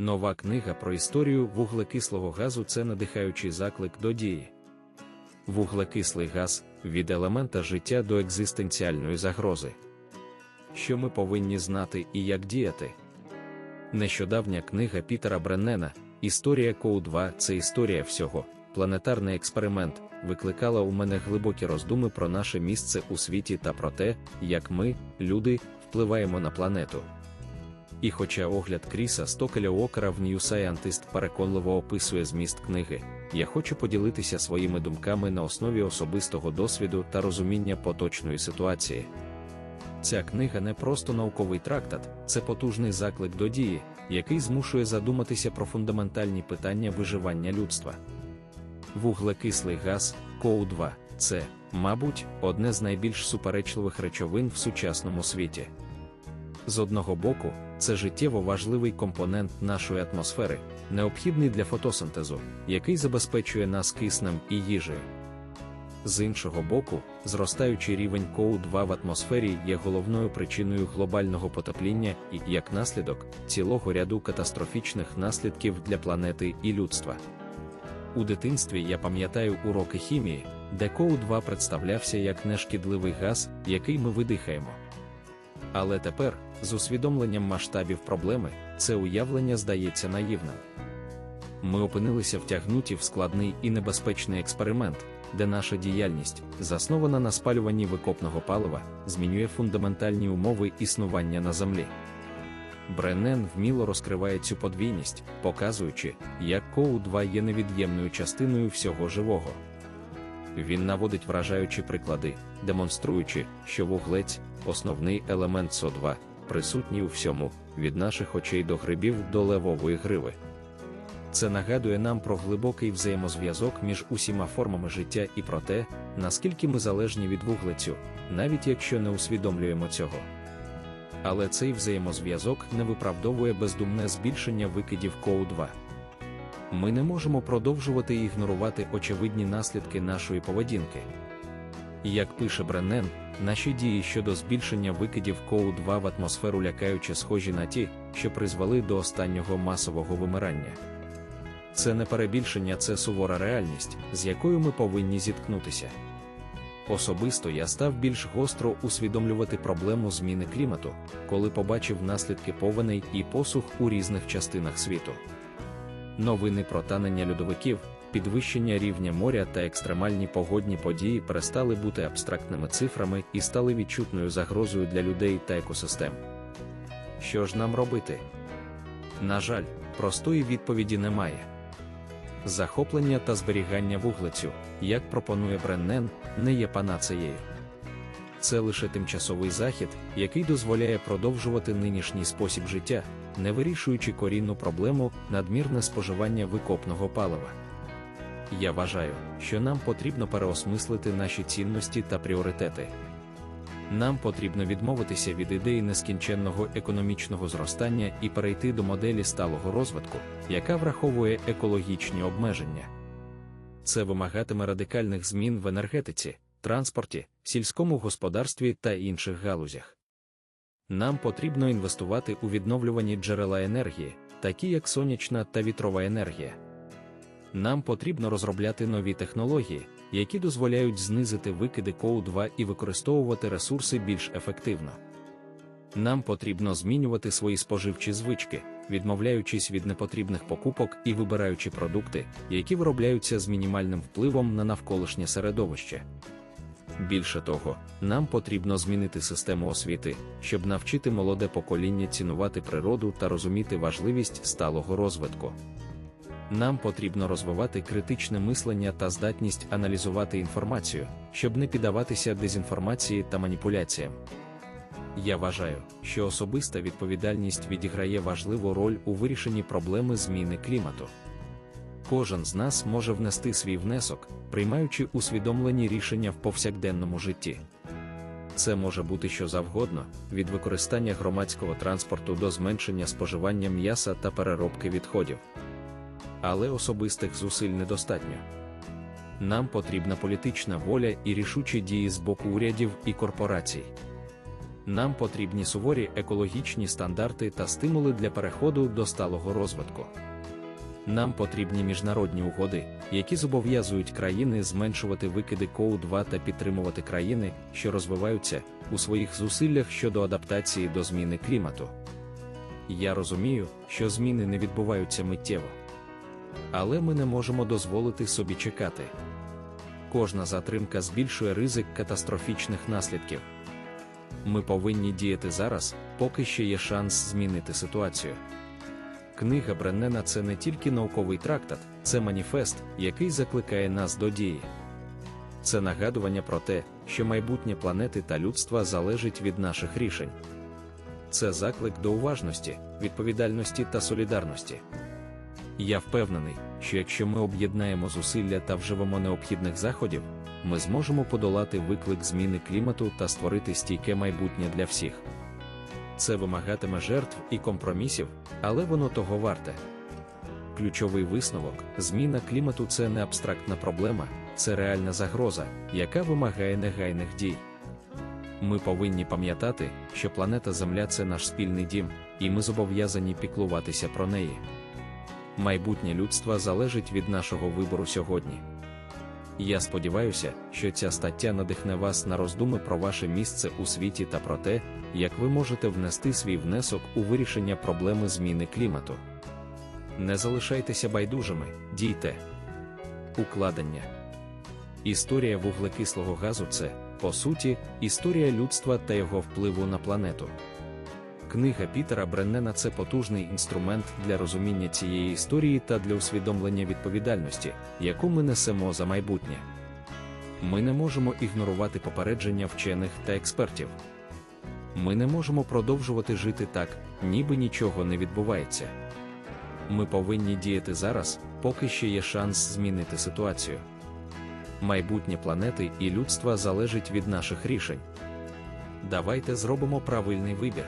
Нова книга про історію вуглекислого газу це надихаючий заклик до дії. Вуглекислий газ від елемента життя до екзистенціальної загрози. Що ми повинні знати і як діяти? Нещодавня книга Пітера Бреннена Історія Коу 2 це історія всього, планетарний експеримент, викликала у мене глибокі роздуми про наше місце у світі та про те, як ми, люди, впливаємо на планету. І хоча огляд Кріса Стокеля Окера в New Scientist переконливо описує зміст книги, я хочу поділитися своїми думками на основі особистого досвіду та розуміння поточної ситуації. Ця книга не просто науковий трактат, це потужний заклик до дії, який змушує задуматися про фундаментальні питання виживання людства. Вуглекислий газ КОУ-2 це, мабуть, одне з найбільш суперечливих речовин в сучасному світі. З одного боку, це життєво важливий компонент нашої атмосфери, необхідний для фотосинтезу, який забезпечує нас киснем і їжею. З іншого боку, зростаючий рівень КОУ-2 в атмосфері є головною причиною глобального потепління і, як наслідок, цілого ряду катастрофічних наслідків для планети і людства. У дитинстві я пам'ятаю уроки хімії, де КОУ-2 представлявся як нешкідливий газ, який ми видихаємо. Але тепер, з усвідомленням масштабів проблеми, це уявлення здається наївним. Ми опинилися втягнуті в складний і небезпечний експеримент, де наша діяльність, заснована на спалюванні викопного палива, змінює фундаментальні умови існування на землі. Бреннен вміло розкриває цю подвійність, показуючи, як КОУ-2 є невід'ємною частиною всього живого. Він наводить вражаючі приклади, демонструючи, що вуглець, основний елемент СО2, присутній у всьому, від наших очей до грибів до левової гриви. Це нагадує нам про глибокий взаємозв'язок між усіма формами життя і про те, наскільки ми залежні від вуглецю, навіть якщо не усвідомлюємо цього. Але цей взаємозв'язок не виправдовує бездумне збільшення викидів КОУ-2. Ми не можемо продовжувати ігнорувати очевидні наслідки нашої поведінки. Як пише Бреннен, наші дії щодо збільшення викидів КОУ-2 в атмосферу лякаюче схожі на ті, що призвели до останнього масового вимирання. Це не перебільшення, це сувора реальність, з якою ми повинні зіткнутися. Особисто я став більш гостро усвідомлювати проблему зміни клімату, коли побачив наслідки повеней і посух у різних частинах світу. Новини про танення льодовиків, підвищення рівня моря та екстремальні погодні події перестали бути абстрактними цифрами і стали відчутною загрозою для людей та екосистем. Що ж нам робити? На жаль, простої відповіді немає. Захоплення та зберігання вуглецю, як пропонує Бреннен, не є панацеєю. Це лише тимчасовий захід, який дозволяє продовжувати нинішній спосіб життя, не вирішуючи корінну проблему надмірне споживання викопного палива. Я вважаю, що нам потрібно переосмислити наші цінності та пріоритети. Нам потрібно відмовитися від ідеї нескінченного економічного зростання і перейти до моделі сталого розвитку, яка враховує екологічні обмеження. Це вимагатиме радикальних змін в енергетиці, транспорті, сільському господарстві та інших галузях. Нам потрібно інвестувати у відновлювані джерела енергії, такі як сонячна та вітрова енергія. Нам потрібно розробляти нові технології, які дозволяють знизити викиди КОУ-2 і використовувати ресурси більш ефективно. Нам потрібно змінювати свої споживчі звички, відмовляючись від непотрібних покупок і вибираючи продукти, які виробляються з мінімальним впливом на навколишнє середовище. Більше того, нам потрібно змінити систему освіти, щоб навчити молоде покоління цінувати природу та розуміти важливість сталого розвитку. Нам потрібно розвивати критичне мислення та здатність аналізувати інформацію, щоб не піддаватися дезінформації та маніпуляціям. Я вважаю, що особиста відповідальність відіграє важливу роль у вирішенні проблеми зміни клімату. Кожен з нас може внести свій внесок, приймаючи усвідомлені рішення в повсякденному житті. Це може бути що завгодно, від використання громадського транспорту до зменшення споживання м'яса та переробки відходів. Але особистих зусиль недостатньо. Нам потрібна політична воля і рішучі дії з боку урядів і корпорацій. Нам потрібні суворі екологічні стандарти та стимули для переходу до сталого розвитку. Нам потрібні міжнародні угоди, які зобов'язують країни зменшувати викиди КОУ-2 та підтримувати країни, що розвиваються, у своїх зусиллях щодо адаптації до зміни клімату. Я розумію, що зміни не відбуваються миттєво. Але ми не можемо дозволити собі чекати. Кожна затримка збільшує ризик катастрофічних наслідків. Ми повинні діяти зараз, поки ще є шанс змінити ситуацію. Книга Бреннена це не тільки науковий трактат, це маніфест, який закликає нас до дії. Це нагадування про те, що майбутнє планети та людства залежить від наших рішень. Це заклик до уважності, відповідальності та солідарності. Я впевнений, що якщо ми об'єднаємо зусилля та вживемо необхідних заходів, ми зможемо подолати виклик зміни клімату та створити стійке майбутнє для всіх. Це вимагатиме жертв і компромісів, але воно того варте. Ключовий висновок: зміна клімату це не абстрактна проблема, це реальна загроза, яка вимагає негайних дій. Ми повинні пам'ятати, що планета Земля це наш спільний дім, і ми зобов'язані піклуватися про неї. Майбутнє людства залежить від нашого вибору сьогодні. Я сподіваюся, що ця стаття надихне вас на роздуми про ваше місце у світі та про те, як ви можете внести свій внесок у вирішення проблеми зміни клімату. Не залишайтеся байдужими, дійте. Укладення. Історія вуглекислого газу це, по суті, історія людства та його впливу на планету. Книга Пітера Бреннена це потужний інструмент для розуміння цієї історії та для усвідомлення відповідальності, яку ми несемо за майбутнє. Ми не можемо ігнорувати попередження вчених та експертів. Ми не можемо продовжувати жити так, ніби нічого не відбувається. Ми повинні діяти зараз, поки ще є шанс змінити ситуацію. Майбутнє планети і людства залежить від наших рішень. Давайте зробимо правильний вибір.